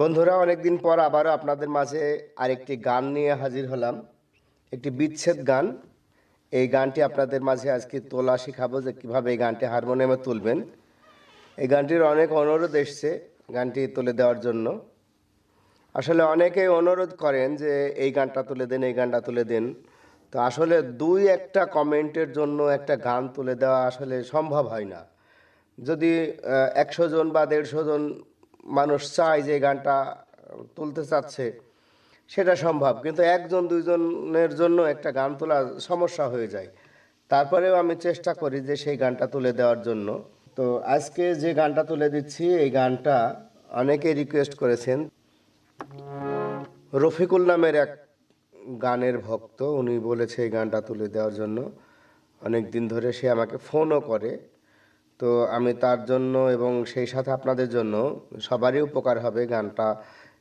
বন্ধুরা, অনেকদিন পর আবারও আপনাদের মাঝে আরেকটি গান নিয়ে হাজির হলাম। একটি বিচ্ছেদ গান। এই গানটি আপনাদের মাঝে আজকে তোলা শেখাবো যে কীভাবে এই গানটি হারমোনিয়ামে তুলবেন। এই গানটির অনেক অনুরোধ এসছে গানটি তুলে দেওয়ার জন্য। আসলে অনেকে অনুরোধ করেন যে এই গানটা তুলে দেন, এই গানটা তুলে দেন। তো আসলে দুই একটা কমেন্টের জন্য একটা গান তুলে দেওয়া আসলে সম্ভব হয় না। যদি একশো জন বা দেড়শো জন মানুষ চায় যে গানটা তুলতে চাচ্ছে, সেটা সম্ভব। কিন্তু একজন, দুইজনের জন্য একটা গান তোলা সমস্যা হয়ে যায়। তারপরেও আমি চেষ্টা করি যে সেই গানটা তুলে দেওয়ার জন্য। তো আজকে যে গানটা তুলে দিচ্ছি, এই গানটা অনেকে রিকোয়েস্ট করেছেন। রফিকুল নামের এক গানের ভক্ত, উনি বলেছে এই গানটা তুলে দেওয়ার জন্য। অনেক দিন ধরে সে আমাকে ফোনও করে। তো আমি তার জন্য এবং সেই সাথে আপনাদের জন্য সবারই উপকার হবে গানটা।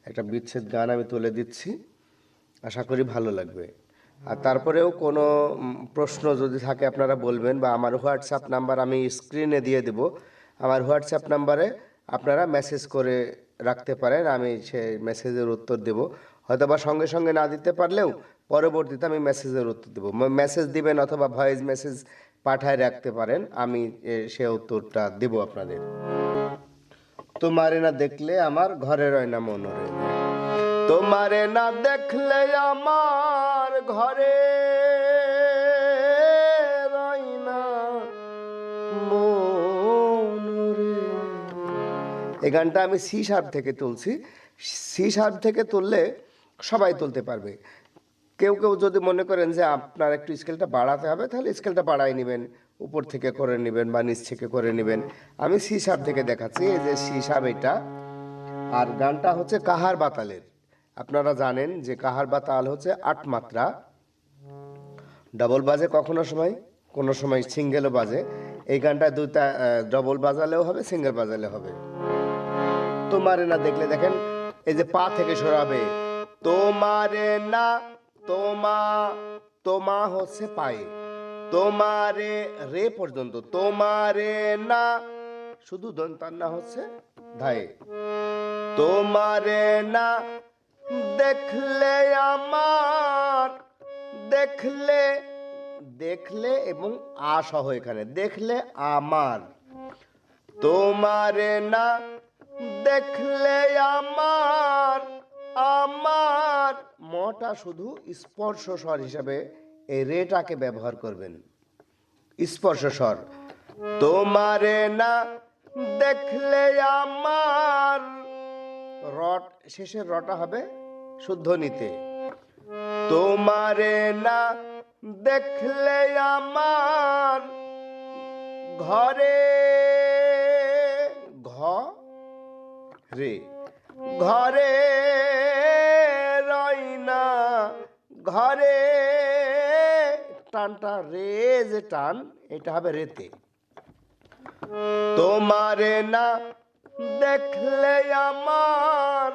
একটা বিচ্ছেদ গান আমি তুলে দিচ্ছি। আশা করি ভালো লাগবে। আর তারপরেও কোনো প্রশ্ন যদি থাকে আপনারা বলবেন বা আমার হোয়াটসঅ্যাপ নাম্বার আমি স্ক্রিনে দিয়ে দেব। আমার হোয়াটসঅ্যাপ নাম্বারে আপনারা মেসেজ করে রাখতে পারেন, আমি সেই মেসেজের উত্তর দেব। হয়তো বা সঙ্গে সঙ্গে না দিতে পারলেও পরবর্তীতে আমি মেসেজের উত্তর দেবো। মেসেজ দিবেন অথবা ভয়েস মেসেজ পাঠায় রাখতে পারেন, আমি সে উত্তরটা দেব আপনাদের। তোমারে না দেখলে আমার ঘরে রয় না। মনোরে তোমারে না দেখলে আমার ঘরে না এই গানটা আমি সি শার্প থেকে তুলছি। সি শার্প থেকে তুললে সবাই তুলতে পারবে। কেউ কেউ যদি মনে করেন যে আপনার একটু স্কেলটা বাড়াতে হবে, তাহলে স্কেলটা বাড়াই নেবেন। উপর থেকে করে নেবেন বা নিচ থেকে করে নেবেন। আমি সি শার্প থেকে দেখাচ্ছি, এই যে সি শার্প এটা। আর গানটা হচ্ছে কাহার বাতালের। আপনারা জানেন যে কাহার বাতাল হচ্ছে আট মাত্রা। ডবল বাজে কখনো সময়, কোনো সময় সিঙ্গেলও বাজে। এই গানটা দুইটা ডবল বাজালেও হবে সিঙ্গেল বাজালে হবে। তোমারে না দেখলে দেখেন, এই যে পা থেকে সরাবে, তোমারে না তোমা তোমা হচ্ছে পায়ে। তোমারে রে পর্যন্ত, তোমারে না, শুধু দন্তান্না হচ্ছে ধায়ে। তোমারে না, দেখলে আমার, দেখলে দেখলে এবং আ সহ এখানে, দেখলে আমার। তোমারে না, দেখলে আমার আমার মটা শুধু স্পর্শ স্বর হিসাবে এই রেটাকে ব্যবহার করবেন। স্পর্শ স্বর তোমারে না দেখলে আমার। রট, শেষের রটা হবে শুদ্ধ নিতে। তোমারে না দেখলে আমার। ঘরে, ঘ, রে। ঘরে ঘরে। টানটা রে যে টান, এটা হবে রেতে। তোমারে না দেখলে আমার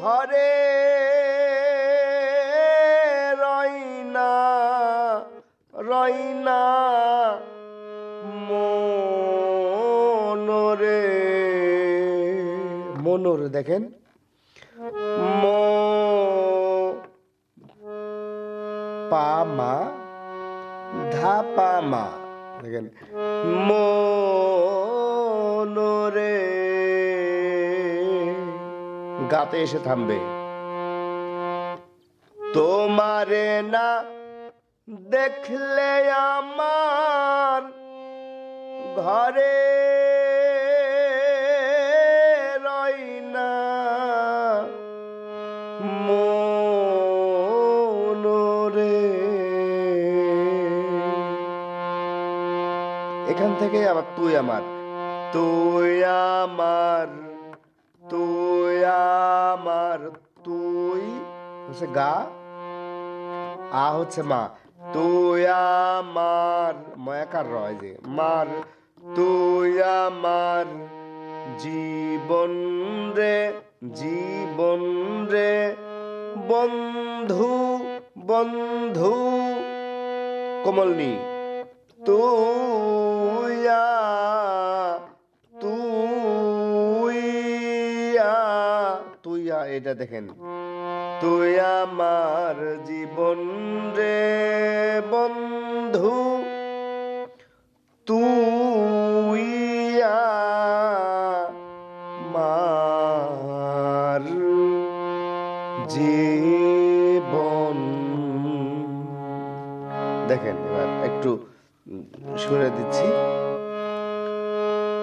ঘরে রইনা রইনা মনোরে। মনোরে দেখেন পা মা ধা পা মা দেখেন মনোরে গাতে এসে থামবে। তোমারে না দেখলে আমার ঘরে এখান থেকে আবার তুই আমার। তুই আমার তুই আমার, তুই হচ্ছে গা, আ হচ্ছে মা। তুই আমার ময়াকার রয় যে? মার। তুই আমার, জীবন রে জীবন রে, বন্ধু বন্ধু কমলনি তুইয়া এটা দেখেন। তুই আমার জীবন রে বন্ধু, তুই আমার জীবন। দেখেন, এবার একটু শুনে দিচ্ছি।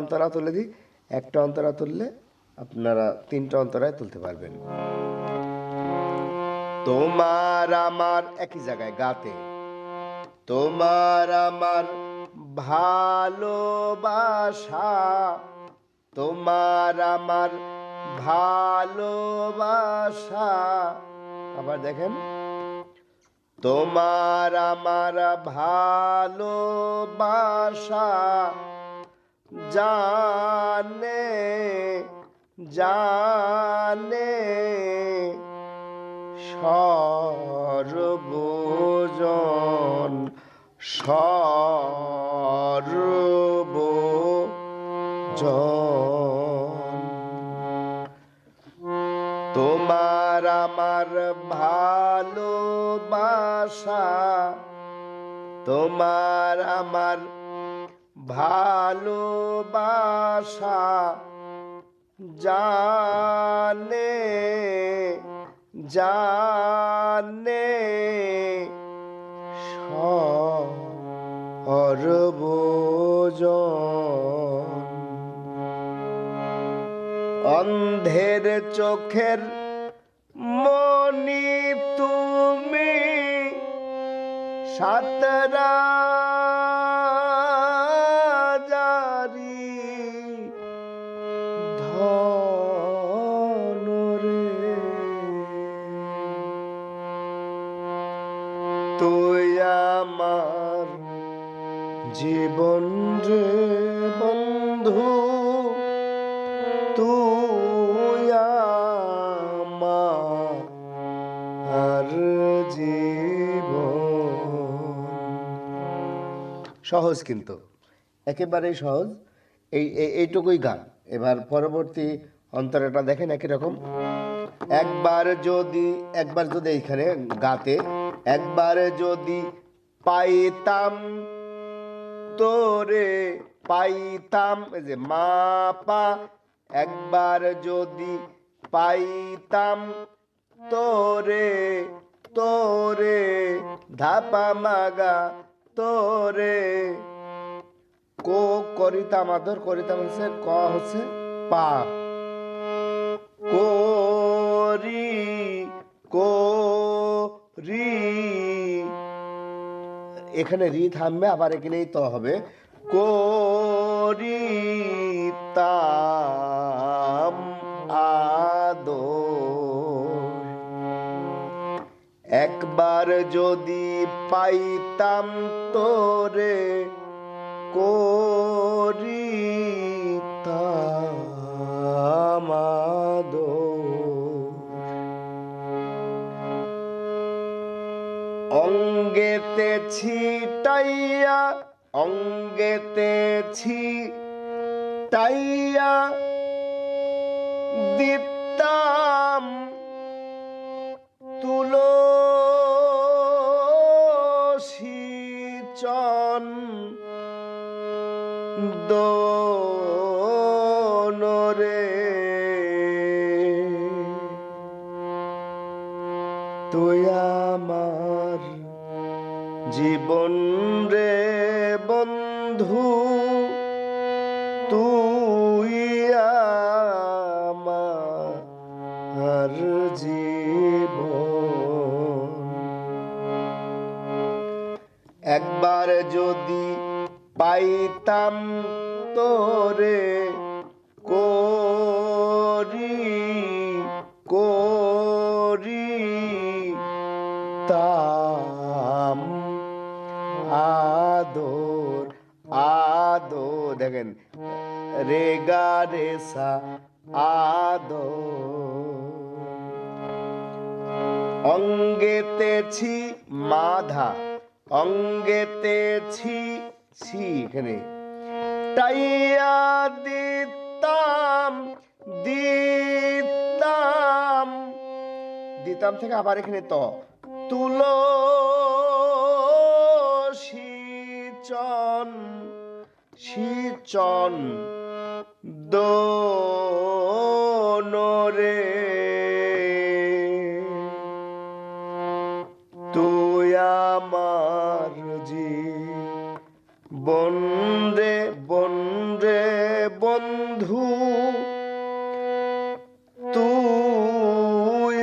অন্তরা তুলে দিই, একটা অন্তরা তুললে আপনারা তিনটা অন্তরায় তুলতে পারবেন। তোমার আমার একই জায়গায় গাতে, তোমার আমার ভালোবাসা, তোমার আমার ভালোবাসা। আবার দেখেন, তোমার আমার ভালোবাসা জানে জানে সর্বজন সর্বজন তোমার আমার ভালোবাসা তোমার আমার ভালোবাসা জানে জানে সর্বজন অন্ধের চোখের মনি তুমি সাতরা তুই আমার জীবন রে বন্ধু, তুই আমার জীবন। সহজ কিন্তু, একেবারেই সহজ। এই, এই- এইটুকুই গান। এবার পরবর্তী অন্তরাটা দেখেন একই রকম। একবার যদি একবার যদি এইখানে গাতে একবার যদি পাইতাম, তোরে পাইতাম যে মা, পা, একবার যদি পাইতাম, তোরে তোরে, ধাপা মাগা, তোরে, কো করিতাম, আদর করিতাম হচ্ছে ক হচ্ছে পা। কোরি এখানে রি থামবে, আবার এখানেই তো হবে। করিতাম আদর। একবার যদি পাইতাম তোরে করিতাম ছিটাইয়া অঙ্গেতে ছিটাইয়া আমার জীবন। একবার যদি পাইতাম তোরে করি করি তাম। আদর আদর, দেখেন, রেগা, রেসা, আদর। অঙ্গেতেছি মাধা অঙ্গেতেছি ছি এখানে। টাইয়া দিতাম দিতাম দিতাম থেকে আবার এখানে ত। তুলো সিচন সিচন দোনরে বন্ডে বন্ডে বন্ধু, তুই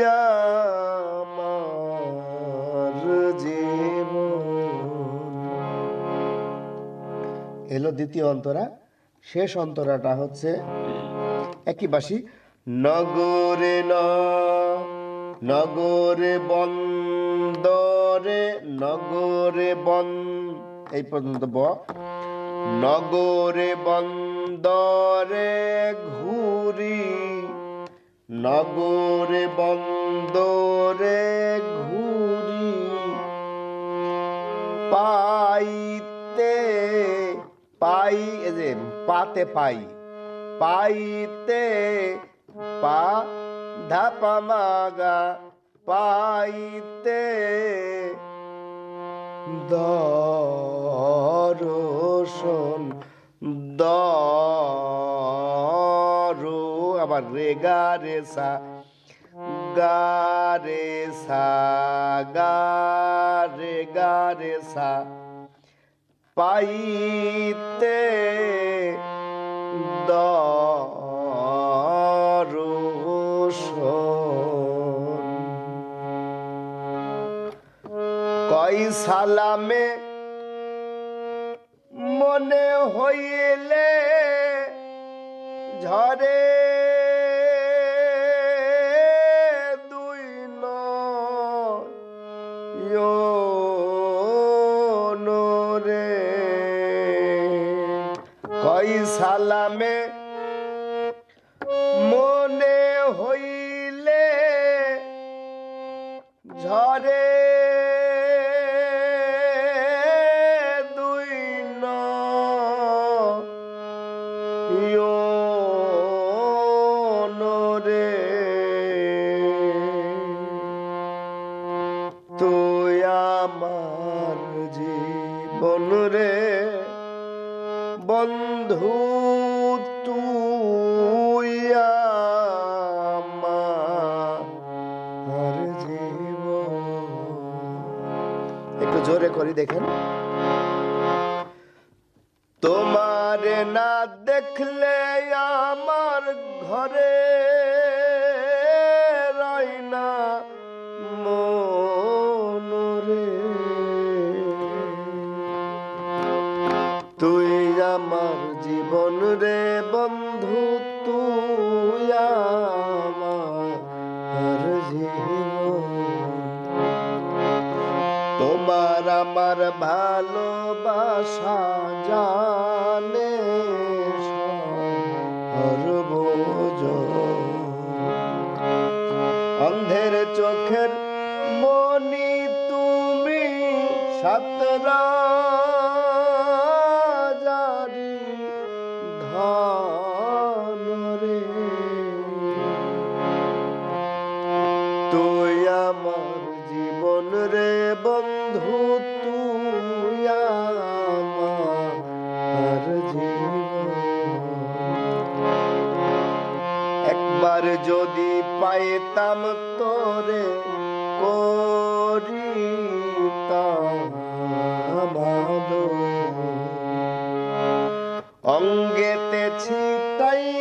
এলো দ্বিতীয় অন্তরা। শেষ অন্তরাটা হচ্ছে একই বাসি নগরে ন, নগরে বন্দরে, নগরে বন এই পর্যন্ত ব নগরে বন্দরে ঘুরি, নগরে বন্দরে ঘুরি, পাইতে পাই যে পাতে পাই, পাইতে পা, ধাপা মাগা, পাইতে দর্শন, দরো, আবার রেগা রেসা গারে সা গারে গারে সা, গা, রে গা, রে, সা, পাইতে দর্শন সালামে মনে হইলে ঝরে দুই নরে কই সালামে আমার জীবন রে, বন্ধু, তুই আমার জীবন। একটু জোরে করি দেখেন। তোমার না দেখলে আমার ঘরে তুই আমার জীবন রে বন্ধু, তুই আমার তোমার আমার ভালোবাসা জানে অন্ধের চোখের মনি তুমি সাতরা পাইতাম তোরে। অঙ্গেতে ছিটাইয়া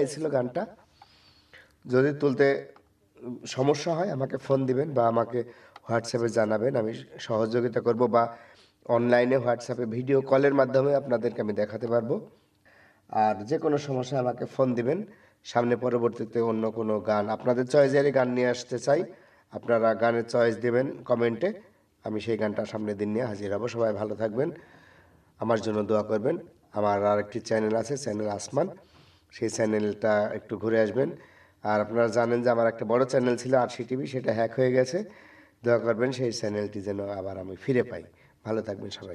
তো বন্ধুরা এই ছিল গানটা। যদি তুলতে সমস্যা হয়, আমাকে ফোন দিবেন বা আমাকে হোয়াটসঅ্যাপে জানাবেন। আমি সহযোগিতা করব বা অনলাইনে হোয়াটসঅ্যাপে ভিডিও কলের মাধ্যমে আপনাদেরকে আমি দেখাতে পারব। আর যে কোনো সমস্যা আমাকে ফোন দিবেন। সামনে পরবর্তীতে অন্য কোনো গান, আপনাদের চয়েসেরই গান নিয়ে আসতে চাই। আপনারা গানের চয়েস দেবেন কমেন্টে আমি সেই গানটা সামনের দিন নিয়ে হাজির হব। সবাই ভালো থাকবেন। আমার জন্য দোয়া করবেন। আমার আর একটি চ্যানেল আছে চ্যানেল আসমান। সেই চ্যানেলটা একটু ঘুরে আসবেন। আর আপনারা জানেন যে আমার একটা বড় চ্যানেল ছিল আর সি টিভি সেটা হ্যাক হয়ে গেছে। দয়া করবেন, সেই চ্যানেলটি যেন আবার আমি ফিরে পাই। ভালো থাকবেন সবাই।